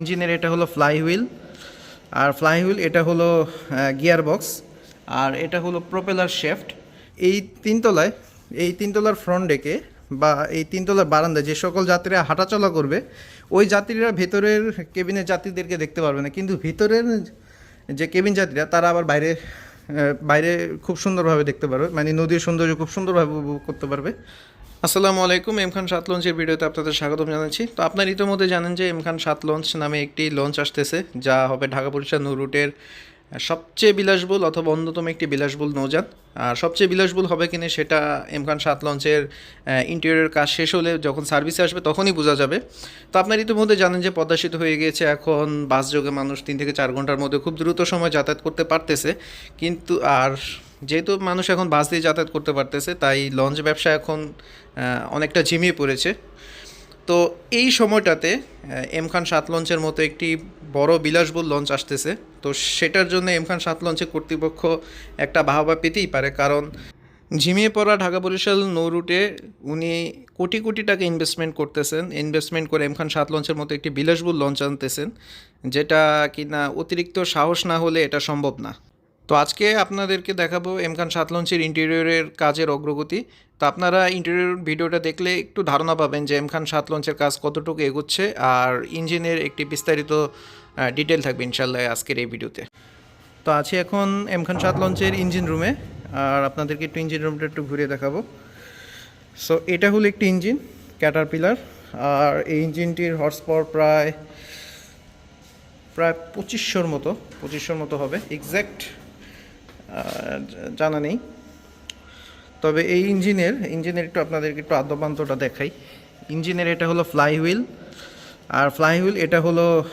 ইঞ্জিনের এটা হলো ফ্লাই হুইল আর ফ্লাই হুইল এটা হলো গিয়ার বক্স আর এটা হলো প্রোপেলার শেফট এই তিনতলায়, এই তিনতলার ফ্রন্ট ডেকে বা এই তিনতলার বারান্দায় যে সকল যাত্রীরা হাঁটাচলা করবে, ওই যাত্রীরা ভেতরের কেবিনের যাত্রীদেরকে দেখতে পারবে না। কিন্তু ভিতরের যে কেবিন যাত্রীরা, তারা আবার বাইরে বাইরে খুব সুন্দরভাবে দেখতে পারবে মানে নদীর সৌন্দর্য খুব সুন্দরভাবে উপভোগ করতে পারবে। আসসালামু আলাইকুম এম খান সাত লঞ্চের ভিডিওতে আপনাদের স্বাগতম জানাচ্ছি। তো আপনার ইতিমধ্যে জানেন যে এম খান সাত লঞ্চ নামে একটি লঞ্চ আসতেছে, যা হবে ঢাকা বরিশাল নৌ রুটের সবচেয়ে বিলাসবহুল অথবা অন্যতম একটি বিলাসবহুল নৌযান। আর সবচেয়ে বিলাসবহুল হবে কিনা সেটা এম খান সাত লঞ্চের ইন্টেরিয়র কাজ শেষ হলে যখন সার্ভিসে আসবে তখনই বোঝা যাবে। তো আপনার ইতিমধ্যে জানেন যে পদ্মাসিত হয়ে গিয়েছে, এখন বাস যোগে মানুষ তিন থেকে চার ঘণ্টার মধ্যে খুব দ্রুত সময় যাতায়াত করতে পারতেছে। কিন্তু আর যেহেতু মানুষ এখন বাস দিয়ে যাতায়াত করতে পারতেছে, তাই লঞ্চ ব্যবসা এখন অনেকটা ঝিমিয়ে পড়েছে। তো এই সময়টাতে এম খান সাত লঞ্চের মতো একটি বড় বিলাসবহুল লঞ্চ আসতেছে। তো সেটার জন্য এম খান সাত লঞ্চের কর্তৃপক্ষ একটা বাহবা পেতেই পারে, কারণ ঝিমিয়ে পড়া ঢাকা বরিশাল নৌ রুটে উনি কোটি কোটি টাকা ইনভেস্টমেন্ট করতেছেন। ইনভেস্টমেন্ট করে এম খান সাত লঞ্চের মতো একটি বিলাসবহুল লঞ্চ আনতেছেন, যেটা কিনা অতিরিক্ত সাহস না হলে এটা সম্ভব না। তো আজকে আপনাদেরকে দেখাবো এম খান সাত লঞ্চের ইন্টেরিয়রের কাজের অগ্রগতি। তো আপনারা ইন্টেরিয়র ভিডিওটা দেখলে একটু ধারণা পাবেন যে এম খান সাত লঞ্চের কাজ কতটুকু এগোচ্ছে আর ইঞ্জিনের একটি বিস্তারিত ডিটেল থাকবে ইনশাল্লাহ আজকের এই ভিডিওতে। তো আছি এখন এম খান সাত লঞ্চের ইঞ্জিন রুমে। আর আপনাদেরকে একটু ইঞ্জিন রুমটা একটু ঘুরে দেখাবো। সো এটা হলো একটি ইঞ্জিন ক্যাটার পিলার আর এই ইঞ্জিনটির হর্স পাওয়ার প্রায় প্রায় পঁচিশশোর মতো পঁচিশশোর মতো হবে। এক্স্যাক্ট জানা নেই। তবে এই ইঞ্জিনের ইঞ্জিনের একটু আপনাদেরকে একটু আদ্যপান্তটা দেখাই। ইঞ্জিনের এটা হলো ফ্লাই হুইল আর ফ্লাই হুইল এটা হলো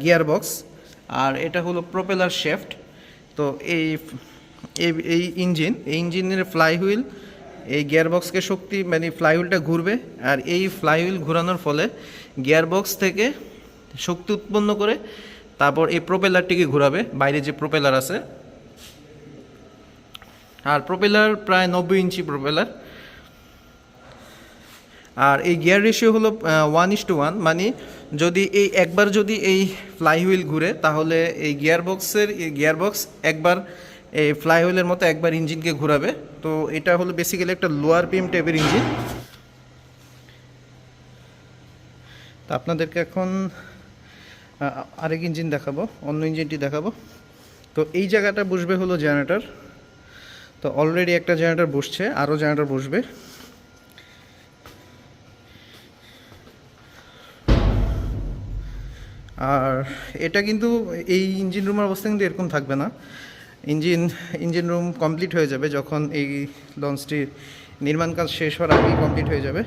গিয়ার বক্স আর এটা হলো প্রোপেলার শেফট তো এই, এই- ইঞ্জিন, এই ইঞ্জিনের ফ্লাই হুইল এই গিয়ারবক্সকে শক্তি মানে ফ্লাই হুইলটা ঘুরবে, আর এই ফ্লাই হুইল ঘোরানোর ফলে গিয়ারবক্স থেকে শক্তি উৎপন্ন করে তারপর এই প্রোপেলারটিকে ঘোরাবে, বাইরে যে প্রোপেলার আছে আর প্রোপেলার প্রায় নব্বই ইঞ্চি প্রোপেলার আর এই গিয়ার রেশিও হলো ওয়ান ইস টু ওয়ান মানে যদি এই একবার যদি এই ফ্লাই হুইল ঘুরে, তাহলে এই গিয়ার বক্সের এই গিয়ার বক্স একবার এই ফ্লাই হুইলের মতো একবার ইঞ্জিনকে ঘোরাবে। তো এটা হলো বেসিক্যালি একটা লোয়ার পিএম টাইপের ইঞ্জিন। তা আপনাদেরকে এখন আরেক ইঞ্জিন দেখাবো, অন্য ইঞ্জিনটি দেখাবো। তো এই জায়গাটা বসবে হলো জেনারেটর তো অলরেডি একটা জেনারেটর বসছে আরও জেনারেটর বসবে। আর এটা কিন্তু এই ইঞ্জিন রুমের অবস্থা কিন্তু এরকম থাকবে না। ইঞ্জিন ইঞ্জিন রুম কমপ্লিট হয়ে যাবে যখন এই লঞ্চটির নির্মাণ কাজ শেষ হওয়ার আগেই কমপ্লিট হয়ে যাবে।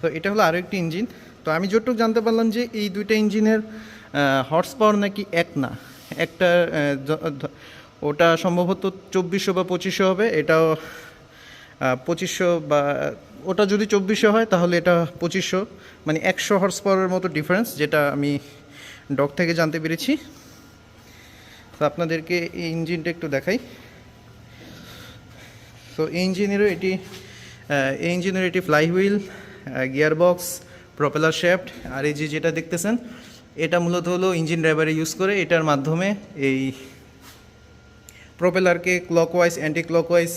তো এটা হলো আরও একটি ইঞ্জিন তো আমি যতটুকু জানতে পারলাম যে এই দুইটা ইঞ্জিনের হর্স পাওয়ার নাকি এক না? একটা ওটা সম্ভবত চব্বিশশো বা পঁচিশশো হবে, এটাও পঁচিশশো বা, ওটা যদি চব্বিশশো হয় তাহলে এটা পঁচিশশো মানে একশো হর্স পাওয়ারের মতো ডিফারেন্স যেটা আমি ডক থেকে জানতে পেরেছি। তো আপনাদেরকে এই ইঞ্জিনটা একটু দেখাই। তো এই ইঞ্জিনেরও এটি এই ইঞ্জিনের এটি fly wheel gear box propeller shaft আর এই যে যেটা দেখতেছেন, এটা মূলত হলো ইঞ্জিন ড্রাইভারে ইউজ করে, এটার মাধ্যমে এই প্রপেলারকে ক্লকওয়াইজ অ্যান্টি ক্লকওয়াইজ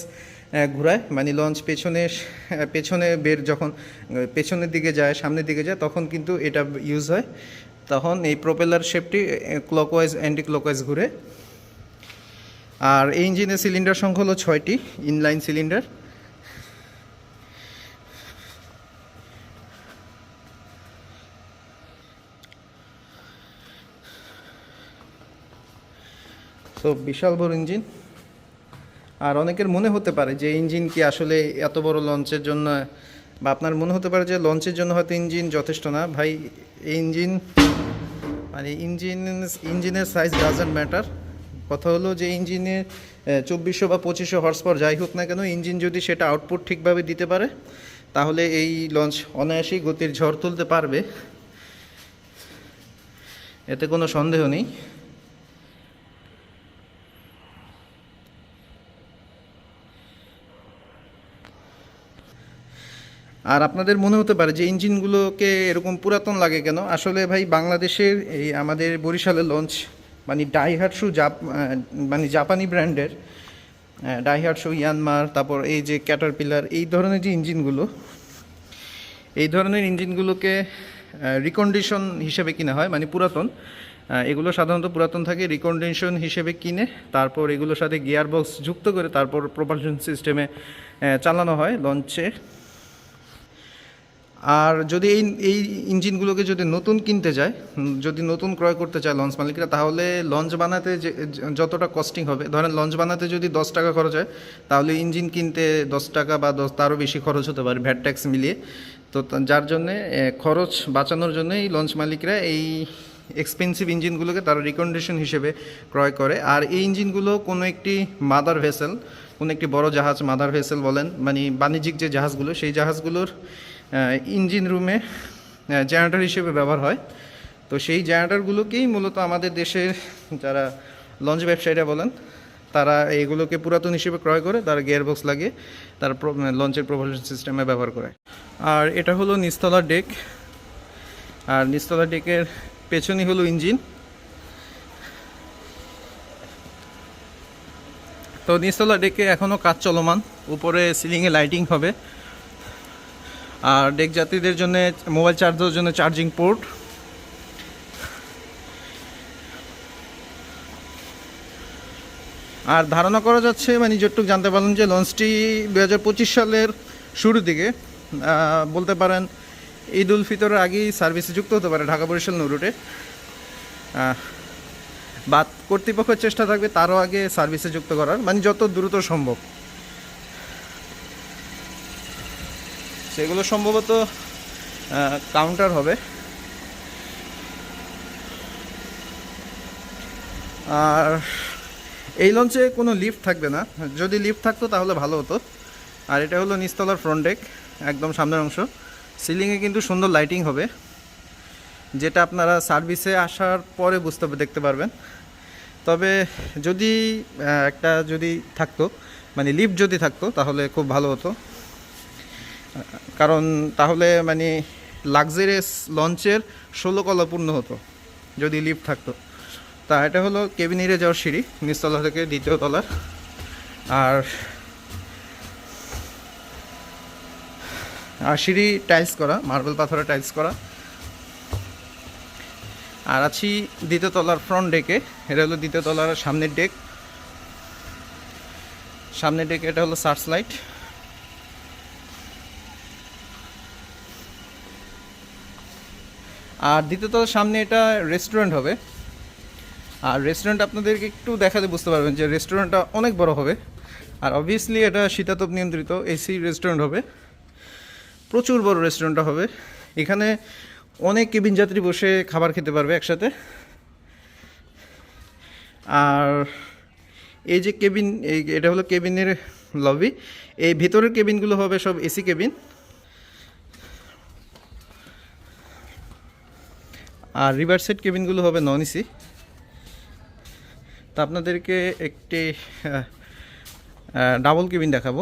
ঘোরায় মানে লঞ্চ পেছনে পেছনে বের যখন পেছনের দিকে যায়, সামনের দিকে যায়, তখন কিন্তু এটা ইউজ হয়। তখন এই প্রপেলার শেপটি ক্লকওয়াইজ অ্যান্টি ক্লকওয়াইজ ঘুরে। আর এই ইঞ্জিনের সিলিন্ডার সংখ্যা হলো ছয়টি ইনলাইন সিলিন্ডার সো বিশাল বড় ইঞ্জিন। আর অনেকের মনে হতে পারে যে ইঞ্জিন কি আসলে এত বড় লঞ্চের জন্য, বা আপনার মনে হতে পারে যে লঞ্চের জন্য হয়তো ইঞ্জিন যথেষ্ট না। ভাই, ইঞ্জিন মানে ইঞ্জিন, ইঞ্জিনের সাইজ ডাজেন্ট ম্যাটার কথা হলো যে ইঞ্জিনের চব্বিশশো বা পঁচিশশো হর্স পাওয়ার যাই হোক না কেন, ইঞ্জিন যদি সেটা আউটপুট ঠিকভাবে দিতে পারে, তাহলে এই লঞ্চ অনায়াসেই গতির ঝড় তুলতে পারবে। এতে কোনো সন্দেহ নেই। আর আপনাদের মনে হতে পারে যে ইঞ্জিনগুলোকে এরকম পুরাতন লাগে কেন? আসলে ভাই, বাংলাদেশের এই আমাদের বরিশালের লঞ্চ মানে ডাইহাটসু জাপ মানে জাপানি ব্র্যান্ডের ডাইহাটসু ইয়ানমার তারপর এই যে ক্যাটারপিলার এই ধরনের যে ইঞ্জিনগুলো, এই ধরনের ইঞ্জিনগুলোকে রিকন্ডিশন হিসেবে কিনা হয় মানে পুরাতন এগুলো সাধারণত পুরাতন থাকে রিকন্ডিশন হিসেবে কিনে, তারপর এগুলোর সাথে গিয়ার বক্স যুক্ত করে তারপর প্রপালশন সিস্টেমে চালানো হয় লঞ্চে আর যদি এই এই ইঞ্জিনগুলোকে যদি নতুন কিনতে যায় যদি নতুন ক্রয় করতে চায় লঞ্চ মালিকরা, তাহলে লঞ্চ বানাতে যে যতটা কস্টিং হবে, ধরেন লঞ্চ বানাতে যদি দশ টাকা খরচ হয়, তাহলে ইঞ্জিন কিনতে দশ টাকা বা দশ, তারও বেশি খরচ হতে পারে ভ্যাট ট্যাক্স মিলিয়ে। তো যার জন্যে খরচ বাঁচানোর জন্য এই লঞ্চ মালিকরা এই এক্সপেন্সিভ ইঞ্জিনগুলোকে তারা রিকন্ডিশন হিসেবে ক্রয় করে। আর এই ইঞ্জিনগুলো কোনো একটি মাদার ভেসেল কোনো একটি বড় জাহাজ মাদার ভেসেল বলেন মানে বাণিজ্যিক যে জাহাজগুলো, সেই জাহাজগুলোর ইঞ্জিন রুমে জেনারেটর হিসেবে ব্যবহার হয়। তো সেই জেনারেটরগুলোকেই মূলত আমাদের দেশের যারা লঞ্চ ব্যবসায়ীরা বলেন, তারা এগুলোকে পুরাতন হিসেবে ক্রয় করে, তারা গিয়ার বক্স লাগিয়ে তারা প্র- লঞ্চের প্রপালশন সিস্টেমে ব্যবহার করে। আর এটা হলো নিস্তলা ডেক। আর নিস্তলা ডেকের পেছনই হলো ইঞ্জিন। তো নিস্তলা ডেকে এখনও কাজ চলমান। উপরে সিলিংয়ে লাইটিং হবে। আর ডেক যাত্রীদের জন্য মোবাইল চার্জ দেওয়ার জন্য চার্জিং পোর্ট। আর ধারণা করা যাচ্ছে মানে যতটুকু জানতে পারলাম যে লঞ্চটি দু হাজার পঁচিশ সালের শুরুর দিকে বলতে পারেন ঈদ উল ফিতরের আগেই সার্ভিসে যুক্ত হতে পারে ঢাকা বরিশাল নৌ রুটে। আহ, বা কর্তৃপক্ষের চেষ্টা থাকবে তারও আগে সার্ভিসে যুক্ত করার মানে যত দ্রুত সম্ভব। সেগুলো সম্ভবত কাউন্টার হবে। আর এই লঞ্চে কোনো লিফট থাকবে না। যদি লিফট থাকতো তাহলে ভালো হতো। আর এটা হলো নিস্তলার ফ্রন্ট ডেক একদম সামনের অংশ। সিলিংয়ে কিন্তু সুন্দর লাইটিং হবে। যেটা আপনারা সার্ভিসে আসার পরে বুঝতে দেখতে পারবেন। তবে যদি একটা যদি থাকতো মানে লিফট যদি থাকতো, তাহলে খুব ভালো হতো। কারণ তাহলে মানে লাক্সারিয়াস লঞ্চের ষোলো কলা পূর্ণ হতো, যদি লিফট থাকতো। তা এটা হলো কেবিনিরে যাওয়ার সিঁড়ি, নিচতলা থেকে দ্বিতীয় তলার। আর আর সিঁড়ি টাইলস করা মার্বেল পাথরে টাইলস করা। আর আছি দ্বিতীয় তলার ফ্রন্ট ডেকে এটা হলো দ্বিতীয় তলার সামনের ডেক সামনের ডেকে এটা হলো সার্চ লাইট আর দ্বিতীয় তলার সামনে এটা রেস্টুরেন্ট হবে। আর রেস্টুরেন্ট আপনাদেরকে একটু দেখাতে বুঝতে পারবেন যে রেস্টুরেন্টটা অনেক বড় হবে। আর অবভিয়াসলি এটা শীতাতপ নিয়ন্ত্রিত এসি রেস্টুরেন্ট হবে। প্রচুর বড় রেস্টুরেন্টটা হবে। এখানে অনেক কেবিন যাত্রী বসে খাবার খেতে পারবে একসাথে। আর এই যে কেবিন এটা হলো কেবিনের লবি এই ভেতরের কেবিনগুলো হবে সব এসি কেবিন আর রিভার সাইড কেবিনগুলো হবে নন এসি তা আপনাদেরকে একটি ডাবল কেবিন দেখাবো।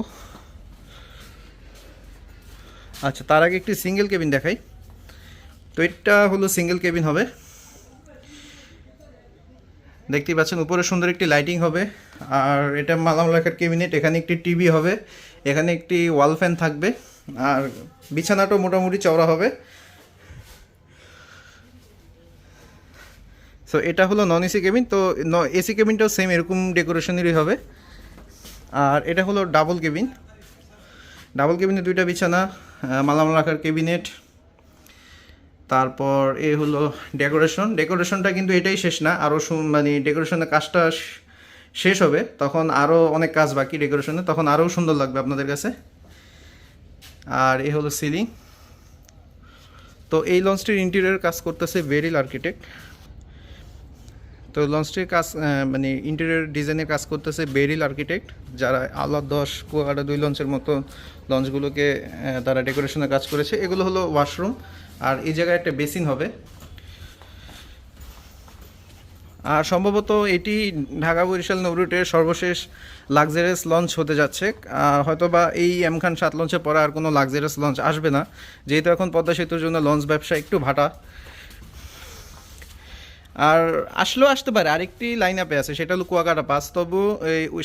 আচ্ছা তার আগে একটি সিঙ্গেল কেবিন দেখাই। তো এটা হলো সিঙ্গেল কেবিন হবে। দেখতেই পাচ্ছেন, উপরে সুন্দর একটি লাইটিং হবে। আর এটা মালাম রাখার কেবিনেট এখানে একটি টিভি হবে। এখানে একটি ওয়াল ফ্যান থাকবে। আর বিছানাটাও মোটামুটি চওড়া হবে। সো এটা হলো নন এসি কেবিন তো এসি কেবিনটাও সেম এরকম ডেকোরেশনেরই হবে। আর এটা হলো ডাবল কেবিন ডাবল কেবিনে দুইটা বিছানা মালামাল রাখার কেবিনেট তারপর এ হলো ডেকোরেশন ডেকোরেশনটা কিন্তু এটাই শেষ না আরও মানে ডেকোরেশনের কাজটা শেষ হবে। তখন আরও অনেক কাজ বাকি ডেকোরেশনে তখন আরও সুন্দর লাগবে আপনাদের কাছে। আর এ হলো সিলিং তো এই লঞ্চটির ইন্টেরিয়র কাজ করতেছে ভেরিল আর্কিটেক্ট তো লঞ্চটির কাজ মানে ইন্টেরিয়র ডিজাইনের কাজ করতেছে বেরিল আর্কিটেক্ট যারা আলো দশ কুয়াকাটা দুই লঞ্চের মতো লঞ্চগুলোকে তারা ডেকোরেশনের কাজ করেছে। এগুলো হলো ওয়াশরুম আর এই জায়গায় একটা বেসিন হবে। আর সম্ভবত এটি ঢাকা বরিশাল নৌরুটের সর্বশেষ লাক্সারিয়াস লঞ্চ হতে যাচ্ছে। হয়তো বা এই এম খান সাত লঞ্চের পরে আর কোনো লাক্সারিয়াস লঞ্চ আসবে না। যেহেতু এখন পদ্মা সেতুর জন্য লঞ্চ ব্যবসা একটু ভাটা। আর আসলেও আসতে পারে। আরেকটি লাইন আপে আছে, সেটা হলো কুয়াকাটা পাস তবু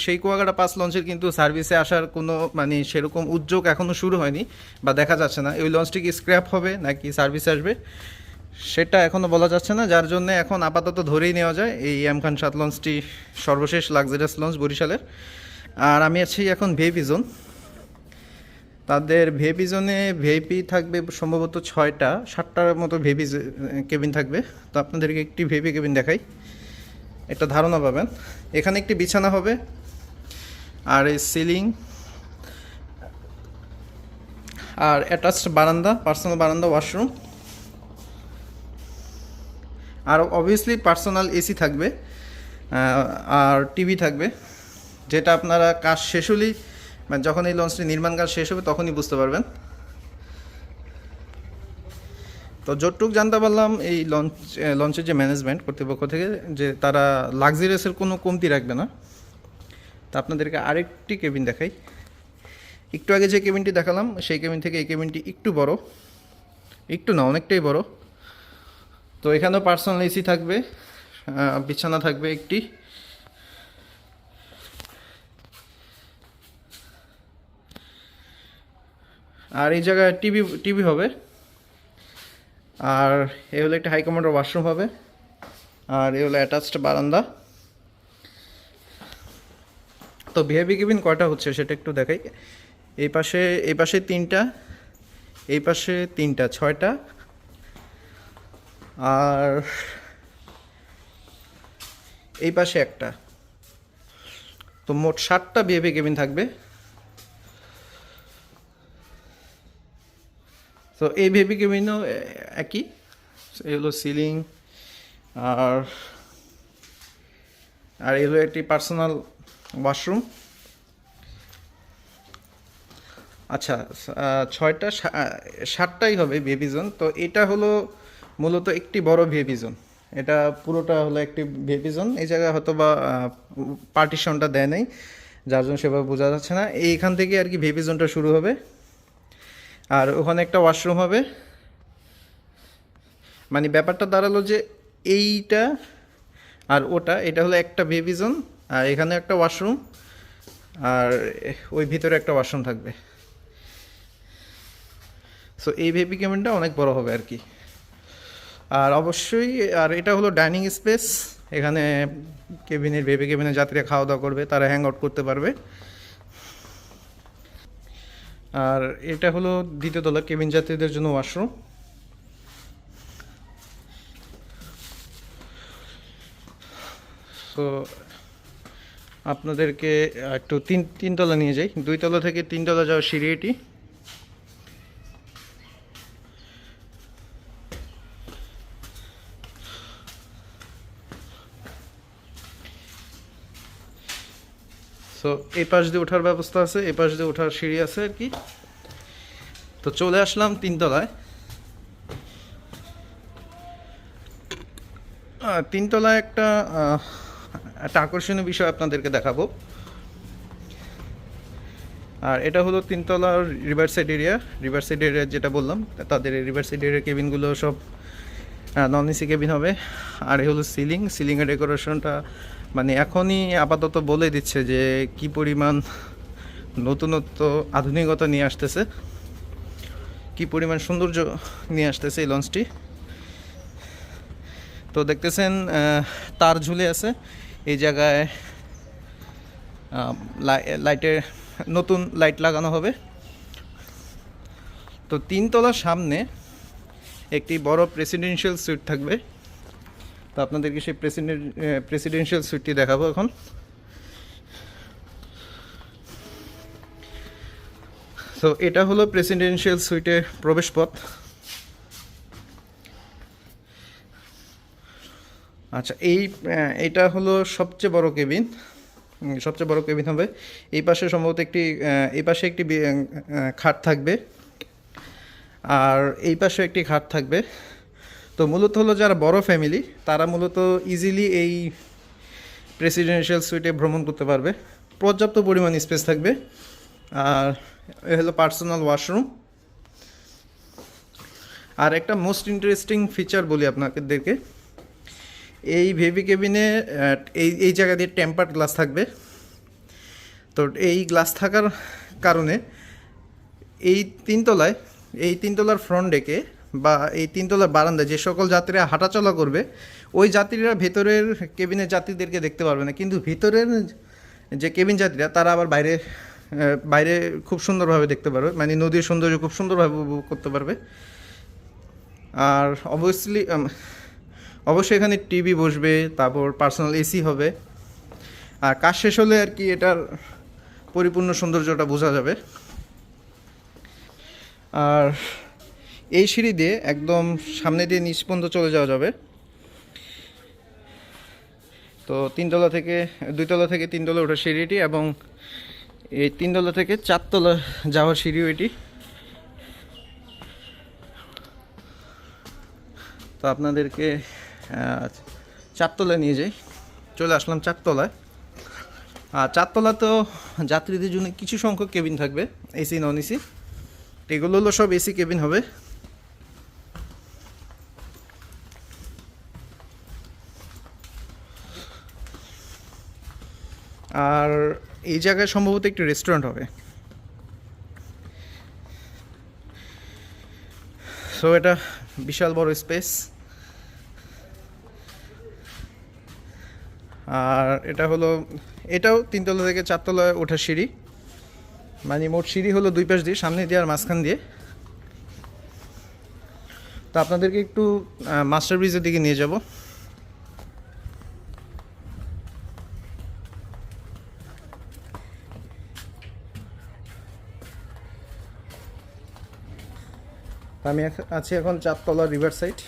সেই কুয়াকাটা পাস লঞ্চের কিন্তু সার্ভিসে আসার কোনো মানে সেরকম উদ্যোগ এখনও শুরু হয়নি বা দেখা যাচ্ছে না। ওই লঞ্চটি কি স্ক্র্যাপ হবে নাকি সার্ভিসে আসবে, সেটা এখনও বলা যাচ্ছে না। যার জন্য এখন আপাতত ধরেই নেওয়া যায় এই এম খান সাত লঞ্চটি সর্বশেষ লাক্সারিয়াস লঞ্চ বরিশালের। আর আমি আছি এখন ভিআইপি জোন তাদের ভিআইপি জোনে ভিআইপি থাকবে সম্ভবত ছয়টা, সাতটার মতো ভিআইপি কেবিন থাকবে। তো আপনাদেরকে একটি ভিআইপি কেবিন দেখাই। একটা ধারণা পাবেন। এখানে একটি বিছানা হবে, আর এই সিলিং, আর অ্যাটাচড বারান্দা, পার্সোনাল বারান্দা, ওয়াশরুম। আর অবভিয়াসলি পার্সোনাল এসি থাকবে আর টিভি থাকবে, যেটা আপনারা কাজ শেষ হলেই মানে যখন এই লঞ্চটি নির্মাণ কাজ শেষ হবে তখনই বুঝতে পারবেন। তো যতটুক জানতে পারলাম, এই লঞ্চ লঞ্চের যে ম্যানেজমেন্ট কর্তৃপক্ষ থেকে যে তারা লাক্সারিয়াসের কোনো কমতি রাখবে না। তা আপনাদেরকে আরেকটি কেবিন দেখাই। একটু আগে যে কেবিনটি দেখালাম, সেই কেবিন থেকে এই কেবিনটি একটু বড়। একটু না, অনেকটাই বড়। তো এখানেও পার্সোনাল এসি থাকবে বিছানা থাকবে একটি। আর এই জায়গায় টিভি টিভি হবে। আর এ হলো একটা হাই কমান্ডার ওয়াশরুম হবে। আর এ হলো অ্যাটাচড বারান্দা। তো ভিআইপি কেবিন কয়টা হচ্ছে সেটা একটু দেখাই। এই পাশে এই পাশে তিনটা, এই পাশে তিনটা, ছয়টা। আর এই পাশে একটা। তো মোট ষাটটা বিএপি কেবিন থাকবে। তো এই বেবি কেবিনও একই এগুলো সিলিং আর আর এগুলো একটি পার্সোনাল ওয়াশরুম আচ্ছা ছয়টা সাতটাই হবে বেবি জোন তো এটা হলো মূলত একটি বড় বেবি জোন এটা পুরোটা হলো একটি বেবি জোন এই জায়গায় হয়তো বা পার্টিশনটা দেয় নাই। যার জন্য সেভাবে বোঝা যাচ্ছে না। এইখান থেকে আর কি বেবি জোনটা শুরু হবে। আর ওখানে একটা ওয়াশরুম হবে। মানে ব্যাপারটা দাঁড়াল যে এইটা আর ওটা, এটা হলো একটা বেবি জোন আর এখানে একটা ওয়াশরুম, আর ওই ভিতরে একটা ওয়াশরুম থাকবে। সো এই বেবি কেবিনটা অনেক বড় হবে আর কি। আর অবশ্যই, আর এটা হলো ডাইনিং স্পেস এখানে কেবিনের বেবি কেবিনের যাত্রীরা খাওয়া দাওয়া করবে, তারা হ্যাং আউট করতে পারবে। আর এটা হলো দ্বিতীয় তলা, কেবিন যাত্রীদের জন্য ওয়াশরুম। সো আপনাদেরকে একটু তিন, তিনতলা নিয়ে যাই। দুই তলা থেকে তিনতলা যাওয়ার সিঁড়ি এটি। সো এই পাশ দিয়ে ওঠার ব্যবস্থা আছে, এই পাশ দিয়ে ওঠার সিঁড়ি আছে আর কি। তো চলে আসলাম তিনতলায়। তিনতলায় একটা একটা আকর্ষণীয় বিষয় আপনাদেরকে দেখাবো। আর এটা হলো তিনতলার river side area. River side area যেটা বললাম, তাদের রিভার সাইড এরিয়ার কেবিনগুলো সব নন এসি কেবিন হবে। আর এ হলো সিলিং। সিলিংয়ের ডেকোরেশনটা মানে এখনই আপাতত বলে দিচ্ছে যে কি পরিমাণ নতুনত্ব, আধুনিকতা নিয়ে আসতেছে। কি পরিমাণ সৌন্দর্য নিয়ে আসতেছে এই লঞ্চটি তো দেখতেছেন তার ঝুলে আছে। এই জায়গায় লাই- লাইটের নতুন লাইট লাগানো হবে। তো তিনতলার সামনে একটি বড় প্রেসিডেন্সিয়াল সুইট থাকবে। তো আপনাদেরকে সেই প্রেসিডেন্ট প্রেসিডেন্সিয়াল সুইটটি দেখাবো এখন। তো এটা হলো প্রেসিডেন্সিয়াল সুইটের প্রবেশপথ। আচ্ছা এই এটা হলো সবচেয়ে বড় কেবিন। সবচেয়ে বড় কেবিন হবে। এই পাশে সম্ভবত একটি এই পাশে একটি খাট থাকবে। আর এই পাশে একটি খাট থাকবে। তো মূলত হলো যারা বড় ফ্যামিলি তারা মূলত ইজিলি এই প্রেসিডেন্সিয়াল সুইটে ভ্রমণ করতে পারবে। পর্যাপ্ত পরিমাণ স্পেস থাকবে। আর এ হলো পার্সোনাল ওয়াশরুম আর একটা মোস্ট ইন্টারেস্টিং ফিচার বলি আপনাদেরকে। এই ভেভি কেবিনে এই এই জায়গা দিয়ে টেম্পার্ড গ্লাস থাকবে। তো এই গ্লাস থাকার কারণে এই তিনতলায়, এই তিনতলার ফ্রন্ট ডেকে বা এই তিনতলার বারান্দায় যে সকল যাত্রীরা হাঁটাচলা করবে, ওই যাত্রীরা ভেতরের কেবিনের যাত্রীদেরকে দেখতে পারবে না। কিন্তু ভিতরের যে কেবিন যাত্রীরা, তারা আবার বাইরে বাইরে খুব সুন্দরভাবে দেখতে পারবে মানে নদীর সৌন্দর্য খুব সুন্দরভাবে উপভোগ করতে পারবে। আর অবভিয়াসলি অবশ্যই এখানে টিভি বসবে, তারপর পার্সোনাল এসি হবে। আর কাজ শেষ হলে আর কি এটার পরিপূর্ণ সৌন্দর্যটা বোঝা যাবে। আর এই সিঁড়ি দিয়ে একদম সামনে দিয়ে নিচ পর্যন্ত চলে যাওয়া যাবে। তো তিনতলা থেকে, দুইতলা থেকে তিনতলা ওঠার সিঁড়িটি এবং এই তিনতলা থেকে চারতলা যাওয়ার সিঁড়িও এটি। তো আপনাদেরকে চারতলায় নিয়ে যাই। চলে আসলাম চারতলায়। আর চারতলা তো যাত্রীদের জন্য কিছু সংখ্যক কেবিন থাকবে, এসি, নন এসি। এগুলো হলো সব এসি কেবিন হবে। আর এই জায়গায় সম্ভবত একটি রেস্টুরেন্ট হবে। সো এটা বিশাল বড় স্পেস। আর এটা হলো, এটাও তিনতলা থেকে চারতলায় ওঠার সিঁড়ি। মানে মোট সিঁড়ি হলো দুই পাশ দিয়ে, সামনে দিয়ে আর মাঝখান দিয়ে। তো আপনাদেরকে একটু মাস্টার ব্রিজের দিকে নিয়ে যাব। আমি আছি এখন চারতলা রিভার সাইড।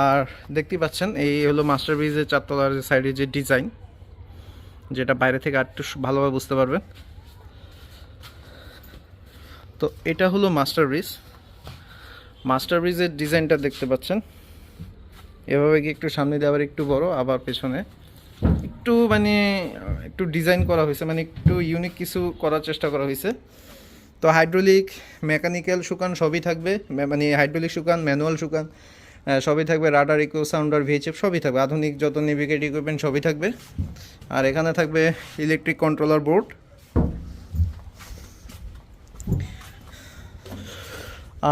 আর দেখতেই পাচ্ছেন, এই হলো মাস্টার ব্রিজের চারতলার সাইডে যে ডিজাইন, যেটা বাইরে থেকে আর একটু ভালোভাবে বুঝতে পারবেন। তো এটা হলো মাস্টার ব্রিজ। মাস্টার ব্রিজের ডিজাইনটা দেখতে পাচ্ছেন। এভাবে গিয়ে একটু সামনে দিয়ে আবার একটু বড়, আবার পেছনে? একটু মানে একটু ডিজাইন করা হয়েছে মানে একটু ইউনিক কিছু করার চেষ্টা করা হয়েছে। তো হাইড্রোলিক মেকানিক্যাল শুকান সবই থাকবে মানে হাইড্রোলিক শুকান ম্যানুয়াল শুকান সবই থাকবে রাডার ইকো সাউন্ডার ভিএচএফ সবই থাকবে, আধুনিক যত নেভিগেট ইকুইপমেন্ট সবই থাকবে। আর এখানে থাকবে ইলেকট্রিক কন্ট্রোলার বোর্ড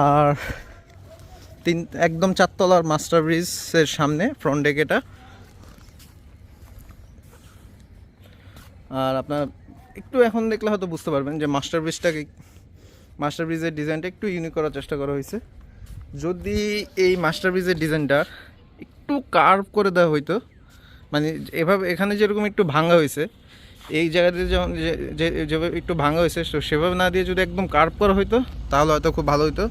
আর তিন, একদম চারতলার মাস্টার ব্রিজের সামনে ফ্রন্ট ডেক এটা। আর আপনার একটু এখন দেখলে হয়তো বুঝতে পারবেন যে মাস্টার ব্রিজটাকে মাস্টার ব্রিজের ডিজাইনটা একটু ইউনিক করার চেষ্টা করা হয়েছে। যদি এই মাস্টার ব্রিজের ডিজাইনটা একটু কার্ভ করে দেওয়া হইতো মানে এভাবে এখানে যেরকম একটু ভাঙা হয়েছে, এই জায়গাতে যেমন যে- একটু ভাঙা হয়েছে সেভাবে না দিয়ে যদি একদম কার্ভ করা হইতো, তাহলে হয়তো খুব ভালো হইতো।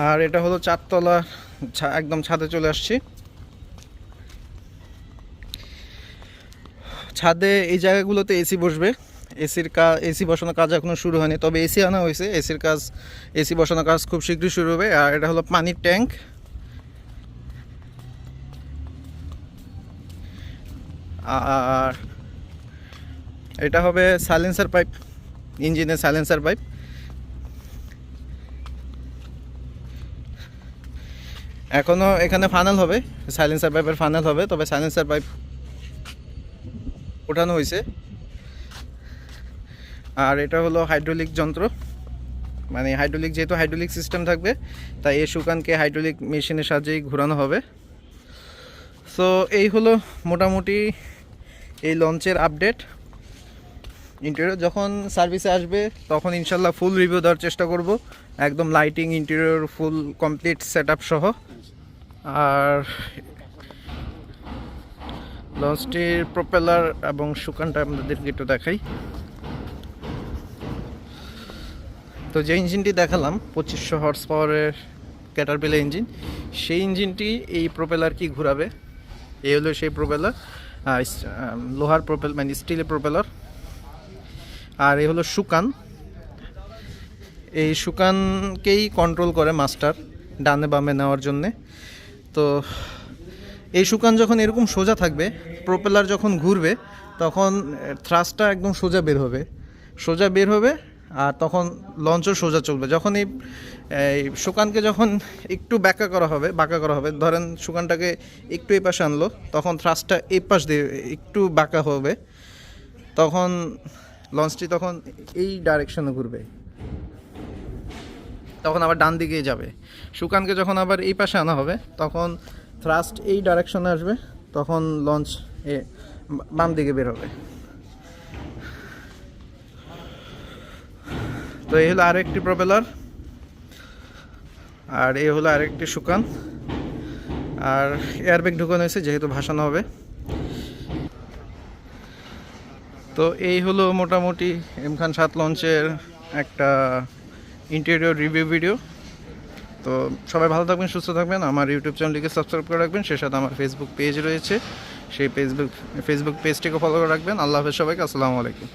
আর এটা হলো চারতলা একদম ছাদে চলে আসছি। ছাদে এই জায়গাগুলোতে এসি বসবে। এসির কাজ এসি বসানোর কাজ এখনও শুরু হয়নি, তবে এসি আনা হয়েছে। এসির কাজ এসি বসানোর কাজ খুব শীঘ্রই শুরু হবে। আর এটা হলো পানির ট্যাঙ্ক। আর এটা হবে সাইলেন্সার পাইপ, ইঞ্জিনের সাইলেন্সার পাইপ। এখনও এখানে ফানেল হবে। সাইলেন্সার পাইপের ফানেল হবে, তবে সাইলেন্সার পাইপ ওঠানো হয়েছে। আর এটা হলো হাইড্রোলিক যন্ত্র। মানে হাইড্রোলিক যেহেতু হাইড্রোলিক সিস্টেম থাকবে, তাই এই শুকানকে হাইড্রোলিক মেশিনের সাহায্যেই ঘোরানো হবে। সো এই হলো মোটামুটি এই লঞ্চের আপডেট ইন্টেরিয়র যখন সার্ভিসে আসবে, তখন ইনশাল্লাহ ফুল রিভিউ দেওয়ার চেষ্টা করব। একদম lighting interior full complete set সহ। আর লঞ্চটির প্রপেলার এবং শুকানটা আপনাদেরকে একটু দেখাই। তো যে ইঞ্জিনটি দেখালাম, পঁচিশশো হর্স পাওয়ারের ক্যাটারপিলার ইঞ্জিন সেই ইঞ্জিনটি এই প্রপেলার কি ঘোরাবে? এই হলো সেই প্রোপেলার লোহার প্রোপেল মানে স্টিলের প্রোপেলার আর এই হলো সুকান এই সুকানকেই কন্ট্রোল করে মাস্টার ডানে বামে নেওয়ার জন্যে। তো এই সুকান যখন এরকম সোজা থাকবে, প্রোপেলার যখন ঘুরবে, তখন থ্রাসটা একদম সোজা বের হবে। সোজা বের হবে আর তখন লঞ্চও সোজা চলবে। যখন এই সুকানকে যখন একটু ব্যাকা করা হবে, বাঁকা করা হবে, ধরেন সুকানটাকে একটু এই পাশে আনলো, তখন থ্রাসটা এই পাশ দিয়ে একটু বাঁকা হবে, তখন লঞ্চটি তখন এই ডাইরেকশনে ঘুরবে। তখন আবার ডান দিকে যাবে। সুকানকে যখন আবার এই পাশে আনা হবে, তখন থ্রাস্ট এই ডাইরেকশনে আসবে, তখন লঞ্চ এ বাম দিকে বের হবে। তো এই হলো আরেকটি প্রপেলার আর এই হলো আরেকটি সুকান আর এয়ারব্যাগ ঢুকানো হয়েছে, যেহেতু ভাসানো হবে। তো এই হলো মোটামুটি এম খান সাত লঞ্চের একটা ইন্টেরিয়র রিভিউ ভিডিও তো সবাই ভালো থাকবেন, সুস্থ থাকবেন। আমার ইউটিউব চ্যানেলটিকে সাবস্ক্রাইব করে রাখবেন। সে সাথে আমার ফেসবুক পেজ রয়েছে। সেই ফেসবুক ফেসবুক পেজটিকে ফলো করে রাখবেন। আল্লাহ হাফেজ সবাইকে। আসসালামু আলাইকুম।